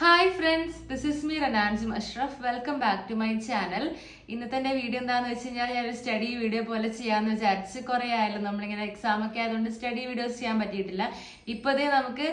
Hi friends this is me റനാൻസും Ashraf welcome back to my channel ഇന്നത്തെ എന്റെ video എന്താണെന്ന് വെച്ച് കഴിഞ്ഞാൽ ഞാനൊരു സ്റ്റഡി വീഡിയോ പോലെ ചെയ്യാമെന്ന് വിചാരിച്ച് കുറേ ആയാലും നമ്മളിങ്ങനെ എക്സാം ഒക്കെ ആയതുകൊണ്ട് സ്റ്റഡി വീഡിയോസ് ചെയ്യാൻ പറ്റിയിട്ടില്ല. ഇപ്പോഴേ നമുക്ക്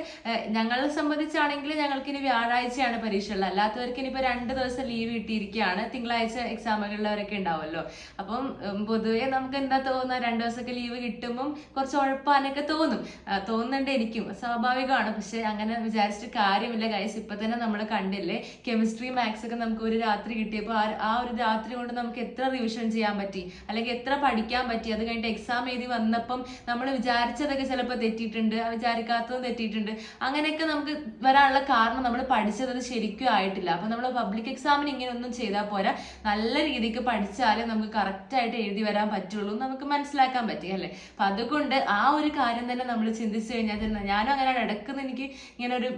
ഞങ്ങളെ സംബന്ധിച്ചാണെങ്കിൽ ഞങ്ങൾക്കിനി വ്യാഴാഴ്ചയാണ് പരീക്ഷ ഉള്ളത് അല്ലാത്തവർക്ക് ഇനിയിപ്പോൾ രണ്ട് ദിവസം ലീവ് കിട്ടിയിരിക്കുകയാണ്. തിങ്കളാഴ്ച എക്സാമുകളിലവരൊക്കെ ഉണ്ടാവുമല്ലോ. അപ്പം പൊതുവേ നമുക്ക് എന്താ തോന്നുക? രണ്ട് ദിവസമൊക്കെ ലീവ് കിട്ടുമ്പം കുറച്ച് ഉഴപ്പാനൊക്കെ തോന്നും. തോന്നുന്നുണ്ട് എനിക്കും. സ്വാഭാവികമാണ്. പക്ഷേ അങ്ങനെ വിചാരിച്ചിട്ട് കാര്യമില്ല കൈസ് ഇപ്പൊ തന്നെ നമ്മൾ കണ്ടില്ലേ? കെമിസ്ട്രി മാത്സ് ഒക്കെ നമുക്ക് ഒരു രാത്രി കിട്ടിയപ്പോൾ ആ ഒരു രാത്രി കൊണ്ട് നമുക്ക് എത്ര റിവിഷൻ ചെയ്യാൻ പറ്റി? അല്ലെങ്കിൽ എത്ര പഠിക്കാൻ പറ്റി? അത് കഴിഞ്ഞിട്ട് എക്സാം എഴുതി വന്നപ്പം നമ്മൾ വിചാരിച്ചതൊക്കെ ചിലപ്പോൾ തെറ്റിയിട്ടുണ്ട് വിചാരിക്കാത്തതും തെറ്റിയിട്ടുണ്ട്. അങ്ങനെയൊക്കെ നമുക്ക് വരാനുള്ള കാരണം നമ്മൾ പഠിച്ചത് ശരിക്കും ആയിട്ടില്ല. അപ്പം നമ്മൾ പബ്ലിക് എക്സാമിന് ഇങ്ങനെയൊന്നും ചെയ്താൽ പോരാ. നല്ല രീതിക്ക് പഠിച്ചാലേ നമുക്ക് കറക്റ്റായിട്ട് എഴുതി വരാൻ പറ്റുള്ളൂ നമുക്ക് മനസ്സിലാക്കാൻ പറ്റി അല്ലേ? അപ്പം അതുകൊണ്ട് ആ ഒരു കാര്യം തന്നെ നമ്മൾ ചിന്തിച്ചു കഴിഞ്ഞാൽ ഞാനും അങ്ങനെ ഇടക്കുന്ന എനിക്ക് ഇങ്ങനെ ഒരു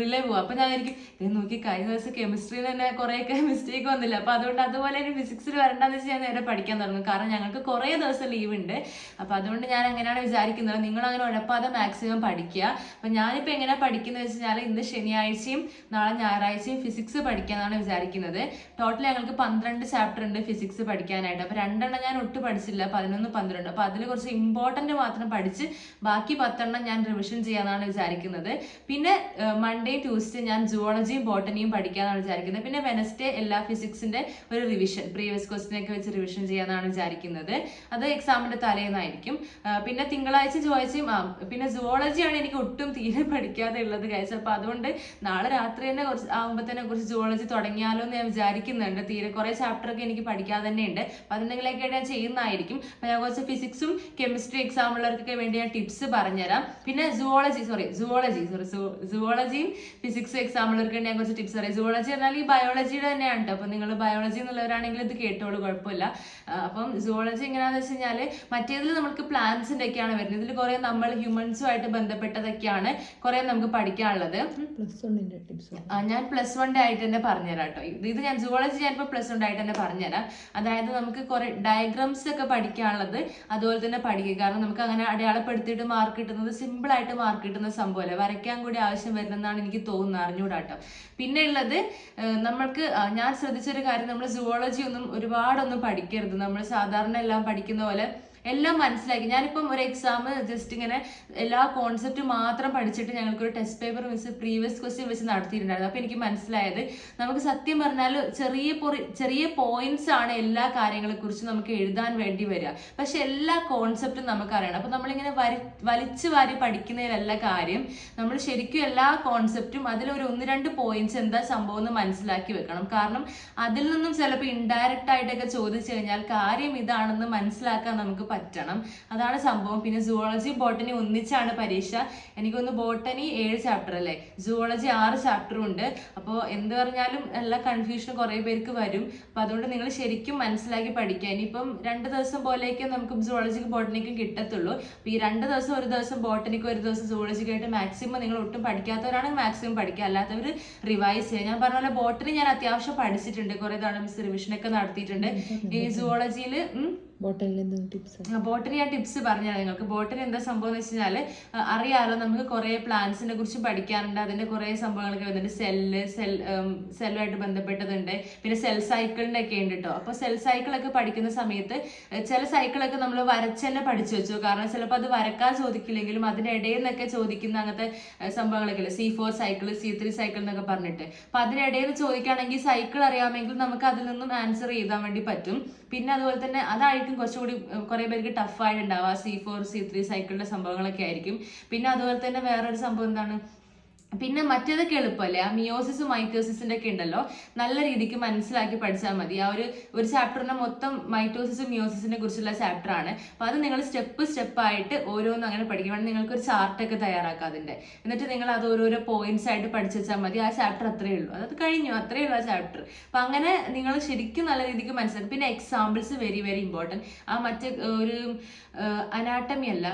റിലേ പോവാം. അപ്പം ഞാൻ എനിക്ക് ഇത് നോക്കി കഴിഞ്ഞ ദിവസം കെമിസ്ട്രിയിൽ തന്നെ കുറേയൊക്കെ മിസ്റ്റേക്ക് വന്നില്ല? അപ്പോൾ അതുകൊണ്ട് അതുപോലെ തന്നെ ഫിസിക്സിൽ വരണ്ടെന്ന് വെച്ച് ഞാൻ നേരെ പഠിക്കാൻ തുടങ്ങും. കാരണം ഞങ്ങൾക്ക് കുറേ ദിവസം ലീവ് ഉണ്ട്. അപ്പോൾ അതുകൊണ്ട് ഞാൻ അങ്ങനെയാണ് വിചാരിക്കുന്നത്. നിങ്ങൾ അങ്ങനെ ഉഴപ്പാതെ മാക്സിമം പഠിക്കുക. അപ്പൊ ഞാനിപ്പോ എങ്ങനെ പഠിക്കുന്നത് വെച്ച് കഴിഞ്ഞാൽ ഇന്ന് ശനിയാഴ്ചയും നാളെ ഞായറാഴ്ചയും ഫിസിക്സ് പഠിക്കാന്നാണ് വിചാരിക്കുന്നത്. ടോട്ടൽ ഞങ്ങൾക്ക് പന്ത്രണ്ട് ചാപ്റ്റർ ഉണ്ട് ഫിസിക്സ് പഠിക്കാനായിട്ട്. അപ്പോൾ രണ്ടെണ്ണം ഞാൻ ഒട്ടും പഠിച്ചില്ല. പതിനൊന്ന് പന്ത്രണ്ട്. അപ്പോൾ അതിൽ കുറച്ച് ഇമ്പോർട്ടന്റ് മാത്രം പഠിച്ച് ബാക്കി പത്തെണ്ണം ഞാൻ റിവിഷൻ ചെയ്യാന്നാണ് വിചാരിക്കുന്നത്. പിന്നെ മൺഡേ ട്യൂസ്ഡേ ഞാൻ ജുവോളജിയും ബോട്ടണിയും പഠിക്കാന്നാണ് വിചാരിക്കുന്നത്. പിന്നെ വെനസ്ഡേ എല്ലാ ഫിസിക്സിന്റെ ഒരു റിവിഷൻ പ്രീവിയസ് ക്വസ്റ്റ്യൻ ഒക്കെ വെച്ച് റിവിഷൻ ചെയ്യാന്നാണ് വിചാരിക്കുന്നത്. അത് എക്സാമിന്റെ തലേന്നായിരിക്കും. പിന്നെ തിങ്കളാഴ്ച ആ പിന്നെ സുവോളജിയാണ് എനിക്ക് ഒട്ടും തീരെ പഠിക്കാതെ ഉള്ളത് കഴിച്ചത് അപ്പൊ അതുകൊണ്ട് നാളെ രാത്രി തന്നെ കുറച്ച് ആകുമ്പോൾ തന്നെ കുറച്ച് സുവോളജി തുടങ്ങിയാലോ എന്ന് ഞാൻ വിചാരിക്കുന്നുണ്ട്. തീരെ കുറെ ചാപ്റ്റർ ഒക്കെ എനിക്ക് പഠിക്കാതെ തന്നെ ഉണ്ട്. അപ്പൊ അതിനെങ്കിലൊക്കെ ഞാൻ ചെയ്യുന്നതായിരിക്കും. അപ്പൊ ഞാൻ കുറച്ച് ഫിസിക്സും കെമിസ്ട്രി എക്സാം ഉള്ളവർക്കൊക്കെ വേണ്ടി ഞാൻ ടിപ്സ് പറഞ്ഞുതരാം. പിന്നെ സുവോളജി സോറി സുവോളജി സോറി സുവോളജിയും ഫിസിക്സ് എക്സാം ഉള്ളവർക്ക് ഞാൻ കുറച്ച് ടിപ്സ് പറയാം സുവോളജി പറഞ്ഞാൽ ഈ ബയോളജിയുടെ തന്നെയാണ് കേട്ടോ അപ്പൊ നിങ്ങൾ ബയോളജി എന്നുള്ളവരാണെങ്കിൽ ഇത് കേട്ടോളൂ കുഴപ്പമില്ല. അപ്പം സുവോളജി എങ്ങനെയാണെന്ന് വെച്ച് കഴിഞ്ഞാൽ മറ്റേതിൽ നമുക്ക് പ്ലാന്റ്സിന്റെ ഒക്കെയാണ് വരുന്നത്. ഇതിൽ കുറേ നമ്മൾ ഹ്യൂമൻസുമായിട്ട് ബന്ധപ്പെട്ടതൊക്കെയാണ് കുറേ നമുക്ക് പഠിക്കാനുള്ളത്. പ്ലസ് വണ്ണിന്റെ ടിപ്സ് ഞാൻ പ്ലസ് വണ്ണിന്റെ ആയിട്ട് തന്നെ പറഞ്ഞുതരാം കേട്ടോ ഇത് ഞാൻ സുവോളജി ഞാനിപ്പോൾ പ്ലസ് വൺ ആയിട്ട് തന്നെ പറഞ്ഞുതരാം. അതായത് നമുക്ക് കുറേ ഡയഗ്രാംസ് ഒക്കെ പഠിക്കാനുള്ളത് അതുപോലെ തന്നെ പഠിക്കുക. കാരണം നമുക്ക് അങ്ങനെ അടയാളപ്പെടുത്തിയിട്ട് മാർക്ക് കിട്ടുന്നത് സിമ്പിൾ ആയിട്ട് മാർക്ക് കിട്ടുന്ന സംഭവമല്ല. വരയ്ക്കാൻ കൂടി ആവശ്യം വരുന്നതാണ് എനിക്ക് തോന്നുന്നത്. അറിഞ്ഞൂടാ കേട്ടോ. പിന്നെ ഉള്ളത് നമ്മൾക്ക് ഞാൻ ശ്രദ്ധിച്ചൊരു കാര്യം നമ്മൾ സുവോളജി ഒന്നും ഒരുപാടൊന്നും പഠിക്കരുത്. നമ്മൾ സാധാരണ എല്ലാം പഠിക്കുന്ന പോലെ എല്ലാം മനസ്സിലാക്കി. ഞാനിപ്പം ഒരു എക്സാം ജസ്റ്റ് ഇങ്ങനെ എല്ലാ കോൺസെപ്റ്റ് മാത്രം പഠിച്ചിട്ട് ഞങ്ങൾക്ക് ഒരു test paper miss previous question വെച്ച് നടത്തിയിട്ടുണ്ടായിരുന്നു. അപ്പോൾ എനിക്ക് മനസ്സിലായത് നമുക്ക് സത്യം പറഞ്ഞാൽ ചെറിയ ചെറിയ പോയിന്റ്സ് ആണ് എല്ലാ കാര്യങ്ങളെ കുറിച്ച് നമുക്ക് എഴുതാൻ വേണ്ടി വരിക. പക്ഷെ എല്ലാ കോൺസെപ്റ്റും നമുക്ക് അറിയണം അപ്പോൾ നമ്മളിങ്ങനെ വരി വലിച്ചു വാരി പഠിക്കുന്നതിലല്ല കാര്യം. നമ്മൾ ശരിക്കും എല്ലാ കോൺസെപ്റ്റും അതിലൊരു ഒന്ന് രണ്ട് പോയിന്റ്സ് എന്താ സംഭവം എന്ന് മനസ്സിലാക്കി വെക്കണം. കാരണം അതിൽ നിന്നും ചിലപ്പോൾ ഇൻഡയറക്റ്റ് ആയിട്ടൊക്കെ ചോദിച്ചു കഴിഞ്ഞാൽ കാര്യം ഇതാണെന്ന് മനസ്സിലാക്കാൻ നമുക്ക് പറ്റണം. അതാണ് സംഭവം. പിന്നെ സുവോളജി ബോട്ടണി ഒന്നിച്ചാണ് പരീക്ഷ. എനിക്കൊന്ന് ബോട്ടണി ഏഴ് ചാപ്റ്റർ അല്ലേ? സുവോളജി ആറ് ചാപ്റ്ററും ഉണ്ട്. അപ്പോൾ എന്ത് പറഞ്ഞാലും എല്ലാ കൺഫ്യൂഷനും കുറേ പേർക്ക് വരും. അപ്പോൾ അതുകൊണ്ട് നിങ്ങൾ ശരിക്കും മനസ്സിലാക്കി പഠിക്കുക. ഇനിയിപ്പം രണ്ട് ദിവസം പോലെയൊക്കെ നമുക്ക് സുവോളജിക്കും ബോട്ടണിക്കും കിട്ടത്തുള്ളൂ. അപ്പോൾ ഈ രണ്ട് ദിവസം ഒരു ദിവസം ബോട്ടണിക്കും ഒരു ദിവസം സുവോളജിക്കായിട്ട് മാക്സിമം നിങ്ങൾ ഒട്ടും പഠിക്കാത്തവരാണെങ്കിൽ മാക്സിമം പഠിക്കുക. അല്ലാത്തവർ റിവൈസ് ചെയ്യുക. ഞാൻ പറഞ്ഞ പോലെ ബോട്ടണി ഞാൻ അത്യാവശ്യം പഠിച്ചിട്ടുണ്ട്. കുറേ തവണ മിസ് റിവിഷനൊക്കെ നടത്തിയിട്ടുണ്ട്. ഈ സുവോളജിയിൽ ബോട്ടലിൽ ടിപ്സ് ഞാൻ ടിപ്സ് പറഞ്ഞാൽ നിങ്ങൾക്ക്. ബോട്ടറി എന്താ സംഭവം എന്ന് വെച്ച് കഴിഞ്ഞാൽ അറിയാലോ നമുക്ക് കുറേ പ്ലാന്റ്സിനെ കുറിച്ച് പഠിക്കാറുണ്ട്. അതിന്റെ കുറേ സംഭവങ്ങളൊക്കെ വരുന്നുണ്ട് സെല്ല് സെൽ സെല്ലുമായിട്ട് ബന്ധപ്പെട്ടതുണ്ട്. പിന്നെ സെൽ സൈക്കിളിന്റെ ഒക്കെ ഉണ്ട് കേട്ടോ അപ്പോൾ സെൽ സൈക്കിളൊക്കെ പഠിക്കുന്ന സമയത്ത് ചില സൈക്കിളൊക്കെ നമ്മൾ വരച്ചന്നെ പഠിച്ചു വെച്ചു. കാരണം ചിലപ്പോൾ അത് വരക്കാൻ ചോദിക്കില്ലെങ്കിലും അതിന്റെ ഇടയിൽ നിന്നൊക്കെ ചോദിക്കുന്ന അങ്ങനത്തെ സംഭവങ്ങളൊക്കെ ഇല്ലേ? C four cycle C three cycle എന്നൊക്കെ പറഞ്ഞിട്ട്. അപ്പൊ അതിനിടയിൽ ചോദിക്കുകയാണെങ്കിൽ സൈക്കിൾ അറിയാമെങ്കിൽ നമുക്ക് അതിൽ നിന്നും ആൻസർ എഴുതാൻ വേണ്ടി പറ്റും. പിന്നെ അതുപോലെ തന്നെ അതായിരിക്കും കുറച്ചുകൂടി കുറെ പേർക്ക് ടഫായിട്ടുണ്ടാവുക സി ഫോർ സി ത്രീ സൈക്കിളിന്റെ സംഭവങ്ങളൊക്കെ ആയിരിക്കും. പിന്നെ അതുപോലെ തന്നെ വേറൊരു സംഭവം എന്താണ്? പിന്നെ മറ്റേതൊക്കെ എളുപ്പമല്ലേ ആ മിയോസിസും മൈറ്റോസിസിന്റെ ഒക്കെ ഉണ്ടല്ലോ. നല്ല രീതിക്ക് മനസ്സിലാക്കി പഠിച്ചാൽ മതി. ആ ഒരു ഒരു ചാപ്റ്ററിന്റെ മൊത്തം മൈറ്റോസിസും മിയോസിസിനെ കുറിച്ചുള്ള ചാപ്റ്റർ ആണ്. അപ്പൊ അത് നിങ്ങൾ സ്റ്റെപ്പ് സ്റ്റെപ്പ് ആയിട്ട് ഓരോന്നും അങ്ങനെ പഠിക്കും. വേണം നിങ്ങൾക്ക് ഒരു ചാർട്ടൊക്കെ തയ്യാറാക്കാം അതിന്റെ. എന്നിട്ട് നിങ്ങൾ അത് ഓരോരോ പോയിന്റ്സ് ആയിട്ട് പഠിച്ചു വെച്ചാൽ മതി. ആ ചാപ്റ്റർ അത്രയേ ഉള്ളൂ. അത് കഴിഞ്ഞു. അത്രയേ ഉള്ളൂ ആ ചാപ്റ്റർ അപ്പൊ അങ്ങനെ നിങ്ങൾ ശരിക്കും നല്ല രീതിക്ക് മനസ്സിലാക്കും. പിന്നെ എക്സാമ്പിൾസ് വെരി വെരി ഇമ്പോർട്ടന്റ് ആ മറ്റേ ഒരു അനാട്ടമി അല്ല.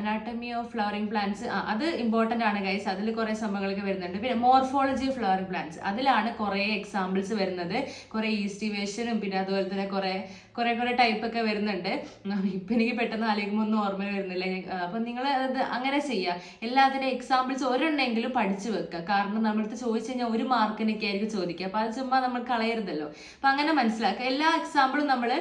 അനാട്ടമി ഓഫ് ഫ്ലവറിങ് പ്ലാന്റ്സ് അത് ഇമ്പോർട്ടന്റ് ആണ് ഗൈസ് അതിൽ കുറേ സംഭവങ്ങൾ സംഭവങ്ങളൊക്കെ വരുന്നുണ്ട്. പിന്നെ മോർഫോളജി ഫ്ലവർ പ്ലാന്റ്സ് അതിലാണ് കുറേ എക്സാമ്പിൾസ് വരുന്നത്. കുറേ ഈസ്റ്റിവേഷനും പിന്നെ അതുപോലെ തന്നെ കുറേ കുറേ കുറേ ടൈപ്പ് ഒക്കെ വരുന്നുണ്ട്. ഇപ്പം എനിക്ക് പെട്ടെന്ന് ആലോചിക്കുമ്പോൾ ഒന്നും ഓർമ്മ വരുന്നില്ല. അപ്പം നിങ്ങൾ അത് അങ്ങനെ ചെയ്യുക എല്ലാത്തിന്റെ എക്സാമ്പിൾസ് ഒരെണ്ണെങ്കിലും പഠിച്ചു വെക്കുക കാരണം നമ്മളടുത്ത് ചോദിച്ചു കഴിഞ്ഞാൽ ഒരു മാർക്കിനൊക്കെ ആയിരിക്കും ചോദിക്കുക. അപ്പോൾ അത് ചുമ്മാ നമ്മൾ കളയരുതല്ലോ. അപ്പം അങ്ങനെ മനസ്സിലാക്കുക എല്ലാ എക്സാമ്പിളും നമ്മൾ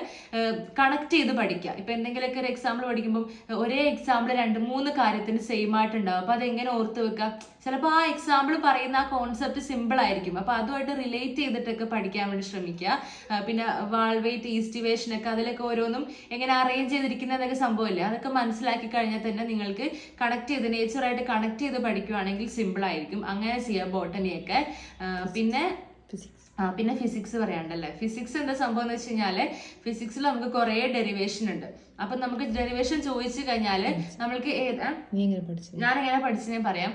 കണക്ട് ചെയ്ത് പഠിക്കുക ഇപ്പം എന്തെങ്കിലുമൊക്കെ ഒരു എക്സാമ്പിൾ പഠിക്കുമ്പോൾ ഒരേ എക്സാമ്പിൾ രണ്ട് മൂന്ന് കാര്യത്തിന് സെയിം ആയിട്ടുണ്ടാവും അപ്പോൾ അതെങ്ങനെ ഓർത്ത് വെക്കുക ചിലപ്പോൾ ആ എക്സാമ്പിൾ പറയുന്ന ആ കോൺസെപ്റ്റ് സിമ്പിൾ ആയിരിക്കും. അപ്പോൾ അതുമായിട്ട് റിലേറ്റ് ചെയ്തിട്ടൊക്കെ പഠിക്കാൻ വേണ്ടി ശ്രമിക്കുക. പിന്നെ വാൾവേറ്റ് ഈസ്റ്റിവേഷൻ ഒക്കെ അതിലൊക്കെ ഓരോന്നും എങ്ങനെ അറേഞ്ച് ചെയ്തിരിക്കുന്നതൊക്കെ സംഭവമില്ലേ? അതൊക്കെ മനസ്സിലാക്കി കഴിഞ്ഞാൽ തന്നെ നിങ്ങൾക്ക് കണക്ട് ചെയ്ത് നേച്ചറായിട്ട് കണക്ട് ചെയ്ത് പഠിക്കുവാണെങ്കിൽ സിമ്പിൾ ആയിരിക്കും. അങ്ങനെ ചെയ്യാം ബോട്ടണിയൊക്കെ ഒക്കെ. പിന്നെ ആ പിന്നെ ഫിസിക്സ് പറയാണ്ടല്ലേ? ഫിസിക്സ് എന്താ സംഭവം എന്ന് വെച്ച് കഴിഞ്ഞാൽ ഫിസിക്സിൽ നമുക്ക് കുറേ ഡെറിവേഷൻ ഉണ്ട്. അപ്പൊ നമുക്ക് ഡെറിവേഷൻ ചോദിച്ചു കഴിഞ്ഞാൽ നമ്മൾക്ക് ഏതാ ഞാൻ എങ്ങനെ പഠിച്ചു പറയാം.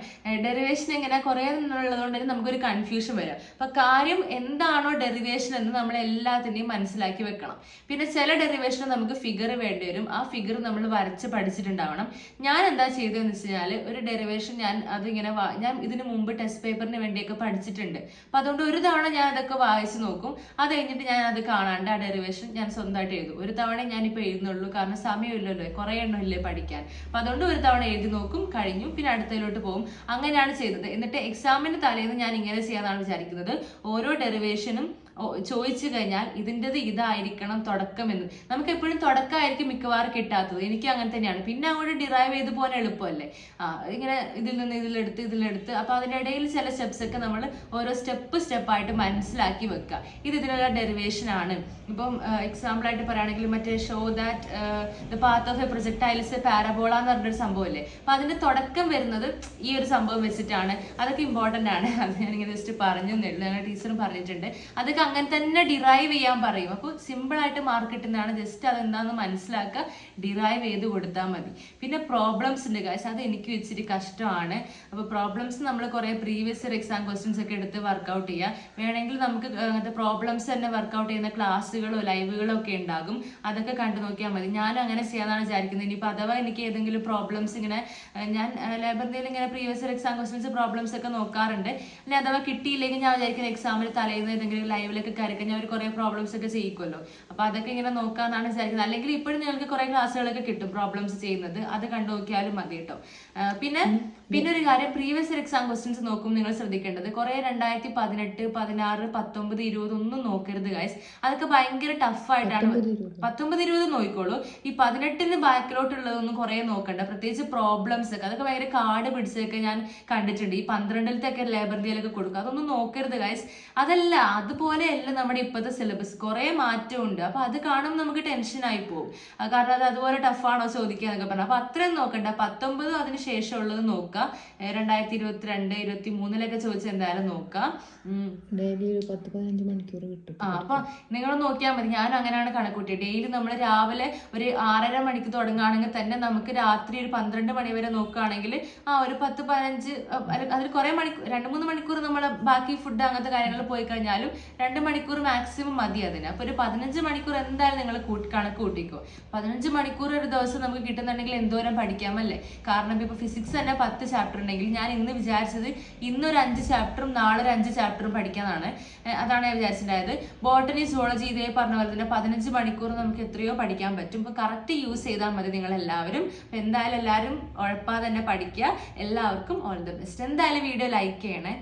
ഡെറിവേഷൻ എങ്ങനെ കുറെ ഉള്ളതുകൊണ്ട് തന്നെ നമുക്കൊരു കൺഫ്യൂഷൻ വരും. അപ്പൊ കാര്യം എന്താണോ ഡെറിവേഷൻ എന്ന് നമ്മൾ എല്ലാത്തിനെയും മനസ്സിലാക്കി വെക്കണം. പിന്നെ ചില ഡെറിവേഷൻ നമുക്ക് ഫിഗർ വേണ്ടി വരും. ആ ഫിഗർ നമ്മൾ വരച്ച് പഠിച്ചിട്ടുണ്ടാവണം. ഞാൻ എന്താ ചെയ്തതെന്ന് വെച്ച് കഴിഞ്ഞാൽ ഒരു ഡെറിവേഷൻ ഞാൻ അതിങ്ങനെ ഞാൻ ഇതിന് മുമ്പ് ടെസ്റ്റ് പേപ്പറിന് വേണ്ടിയൊക്കെ പഠിച്ചിട്ടുണ്ട്. അപ്പൊ അതുകൊണ്ട് ഒരു തവണ ഞാൻ അതൊക്കെ വായിച്ചു നോക്കും. അത് കഴിഞ്ഞിട്ട് ഞാൻ അത് കാണാണ്ട് ആ ഡെറിവേഷൻ ഞാൻ സ്വന്തമായിട്ട് എഴുതും. ഒരു തവണ ഞാനിപ്പോൾ എഴുതുന്നുള്ളൂ. കാരണം സമയമില്ലല്ലോ. കുറേ എണ്ണം ഇല്ലേ പഠിക്കാൻ. അപ്പൊ അതുകൊണ്ട് ഒരു തവണ എഴുതി നോക്കും കഴിഞ്ഞു. പിന്നെ അടുത്തതിലോട്ട് പോകും. അങ്ങനെയാണ് ചെയ്തത്. എന്നിട്ട് എക്സാമിന്റെ തലേന്ന് ഞാൻ ഇങ്ങനെ ചെയ്യാന്നാണ് വിചാരിക്കുന്നത്. ഓരോ ഡെറിവേഷനും ചോദിച്ചു കഴിഞ്ഞാൽ ഇതിന്റെത് ഇതായിരിക്കണം തുടക്കം എന്ന് നമുക്ക് എപ്പോഴും തുടക്കമായിരിക്കും മിക്കവാറും കിട്ടാത്തത്. എനിക്ക് അങ്ങനെ തന്നെയാണ്. പിന്നെ അങ്ങോട്ട് ഡിറൈവ് ചെയ്ത് പോകാൻ എളുപ്പമല്ലേ? ആ ഇങ്ങനെ ഇതിൽ നിന്ന് ഇതിലെടുത്ത് ഇതിലെടുത്ത് അപ്പോൾ ഇടയിൽ ചില സ്റ്റെപ്സ് ഒക്കെ നമ്മൾ ഓരോ സ്റ്റെപ്പ് സ്റ്റെപ്പായിട്ട് മനസ്സിലാക്കി വെക്കുക. ഇത് ഇതിനുള്ള ഡെറിവേഷൻ ആണ്. ഇപ്പം എക്സാമ്പിൾ ആയിട്ട് പറയുകയാണെങ്കിൽ മറ്റേ show that the path of a projectiles parabola എന്ന് പറഞ്ഞൊരു സംഭവമല്ലേ? അപ്പൊ അതിന്റെ തുടക്കം വരുന്നത് ഈ ഒരു സംഭവം വെച്ചിട്ടാണ്. അതൊക്കെ ഇമ്പോർട്ടന്റ് ആണ്. അത് ഞാനിങ്ങനെ ജസ്റ്റ് പറഞ്ഞു ഞങ്ങളുടെ ടീച്ചറും പറഞ്ഞിട്ടുണ്ട്. അതൊക്കെ അങ്ങനെ തന്നെ ഡിറൈവ് ചെയ്യാൻ പറയും. അപ്പോൾ സിമ്പിൾ ആയിട്ട് മാർക്ക് കിട്ടുന്നതാണ് ജസ്റ്റ് അതെന്താന്ന് മനസ്സിലാക്കുക. ഡിറൈവ് ചെയ്ത് കൊടുത്താൽ മതി. പിന്നെ പ്രോബ്ലംസ് ഉണ്ട് കാശ് അത് എനിക്ക് ഇച്ചിരി കഷ്ടമാണ്. അപ്പോൾ പ്രോബ്ലംസ് നമ്മൾ കുറേ പ്രീവിയസ് ഇയർ എക്സാം ക്വസ്റ്റ്യൻസ് ഒക്കെ എടുത്ത് വർക്കൗട്ട് ചെയ്യുക വേണമെങ്കിൽ നമുക്ക് അങ്ങനത്തെ പ്രോബ്ലംസ് തന്നെ വർക്കൗട്ട് ചെയ്യുന്ന ക്ലാസ്സുകളോ ലൈവുകളോ ഒക്കെ ഉണ്ടാകും. അതൊക്കെ കണ്ടു നോക്കിയാൽ മതി. ഞാൻ അങ്ങനെ ചെയ്യാന്നാണ് വിചാരിക്കുന്നത്. ഇനിയിപ്പോൾ അഥവാ എനിക്ക് ഏതെങ്കിലും പ്രോബ്ലംസ് ഇങ്ങനെ ഞാൻ ലൈബ്രറിയിൽ ഇങ്ങനെ previous year exam questions problems ഒക്കെ നോക്കാറുണ്ട്. അല്ലെങ്കിൽ അഥവാ കിട്ടിയില്ലെങ്കിൽ ഞാൻ വിചാരിക്കുന്ന എക്സാമിൽ തലേന്ന് ഏതെങ്കിലും ലൈവിലൊക്കെ കയറി കഴിഞ്ഞാൽ അവർ കുറേ പ്രോബ്ലംസ് ഒക്കെ ചെയ്യിക്കുമല്ലോ അപ്പോൾ അതൊക്കെ ഇങ്ങനെ നോക്കാന്നാണ് വിചാരിക്കുന്നത്. അല്ലെങ്കിൽ ഇപ്പോഴും നിങ്ങൾക്ക് കുറേ ക്ലാസ്സുകളൊക്കെ കിട്ടും പ്രോബ്ലംസ് ചെയ്യുന്നത്. അത് കണ്ടു നോക്കിയാലും മതി കേട്ടോ. പിന്നെ പിന്നെ ഒരു കാര്യം പ്രീവിയസ് ഇയർ എക്സാം ക്വസ്റ്റ്യൻസ് നോക്കും നിങ്ങൾ ശ്രദ്ധിക്കേണ്ടത്. കുറേ രണ്ടായിരത്തി പതിനെട്ട് പതിനാറ് പത്തൊമ്പത് ഇരുപത് ഒന്നും നോക്കരുത് ഗൈസ് അതൊക്കെ ഭയങ്കര ടഫായിട്ടാണ് പത്തൊമ്പത് ഇരുപത്. നോക്കിക്കോളൂ ഈ പതിനെട്ടിന് ബാക്കിലോട്ടുള്ളതൊന്നും കുറേ നോക്കണ്ട. പ്രത്യേകിച്ച് പ്രോബ്ലംസ് ഒക്കെ. അതൊക്കെ ഭയങ്കര കാട് പിടിച്ചതൊക്കെ ഞാൻ കണ്ടിട്ടുണ്ട്. ഈ പന്ത്രണ്ടിലത്തെ ഒക്കെ ലേബർ ഡിയിലൊക്കെ കൊടുക്കുക അതൊന്നും നോക്കരുത് ഗൈസ് അതല്ല അതുപോലെയല്ല നമ്മുടെ ഇപ്പോഴത്തെ സിലബസ് കുറേ മാറ്റമുണ്ട്. അപ്പോൾ അത് കാണുമ്പോൾ നമുക്ക് ടെൻഷൻ ആയി പോകും. കാരണം അത് അതുപോലെ ടഫാണോ ചോദിക്കുക എന്നൊക്കെ പറഞ്ഞു. അപ്പൊ അത്രയും നോക്കണ്ട. പത്തൊമ്പതും അതിന് ശേഷമുള്ളത് നോക്കുക. രണ്ടായിരത്തി ഇരുപത്തിരണ്ട് ഇരുപത്തി മൂന്നിലൊക്കെ ചോദിച്ച് എന്തായാലും നോക്കാം ഡെയിലി ഒരു പത്ത് പതിനഞ്ച് മണിക്കൂർ കിട്ടും. ആ അപ്പൊ നിങ്ങൾ നോക്കിയാൽ മതി. ഞാൻ അങ്ങനെയാണ് കണക്കൂട്ടിയത് ഡെയിലി നമ്മൾ രാവിലെ ഒരു ആറര മണിക്ക് തുടങ്ങുകയാണെങ്കിൽ തന്നെ നമുക്ക് രാത്രി ഒരു പന്ത്രണ്ട് മണി വരെ നോക്കുകയാണെങ്കിൽ ആ ഒരു പത്ത് പതിനഞ്ച് അതിൽ കുറേ മണിക്കൂർ രണ്ട് മൂന്ന് മണിക്കൂർ നമ്മൾ ബാക്കി ഫുഡ് അങ്ങനത്തെ കാര്യങ്ങൾ പോയി കഴിഞ്ഞാലും രണ്ട് മണിക്കൂർ മാക്സിമം മതി അതിന്. അപ്പൊ ഒരു പതിനഞ്ച് മണിക്കൂർ എന്തായാലും നിങ്ങൾ കൂട്ടി കണക്ക് കൂട്ടിക്കോ. പതിനഞ്ച് മണിക്കൂർ ഒരു ദിവസം നമുക്ക് കിട്ടുന്നുണ്ടെങ്കിൽ എന്തോരം പഠിക്കാമല്ലേ കാരണം ഇപ്പൊ ഫിസിക്സ് തന്നെ പത്ത് ചാപ്റ്റർ ഉണ്ടെങ്കിൽ ഞാൻ ഇന്ന് വിചാരിച്ചത് ഇന്നൊരു അഞ്ച് ചാപ്റ്ററും നാളെ ഒരു അഞ്ച് ചാപ്റ്ററും പഠിക്കാനാണ് അതാണ് ഞാൻ വിചാരിച്ചിട്ടുണ്ടായത്. ബോട്ടണി സോളജി ഇതേ പറഞ്ഞ പോലെ തന്നെ പതിനഞ്ച് മണിക്കൂർ നമുക്ക് എത്രയോ പഠിക്കാൻ പറ്റും. ഇപ്പൊ കറക്റ്റ് യൂസ് ചെയ്താൽ മതി നിങ്ങൾ എല്ലാവരും എന്തായാലും എല്ലാവരും ഉഴപ്പാതെ തന്നെ പഠിക്കുക. എല്ലാവർക്കും ഓൾ ദ ബെസ്റ്റ് എന്തായാലും വീഡിയോ ലൈക്ക് ചെയ്യണേ.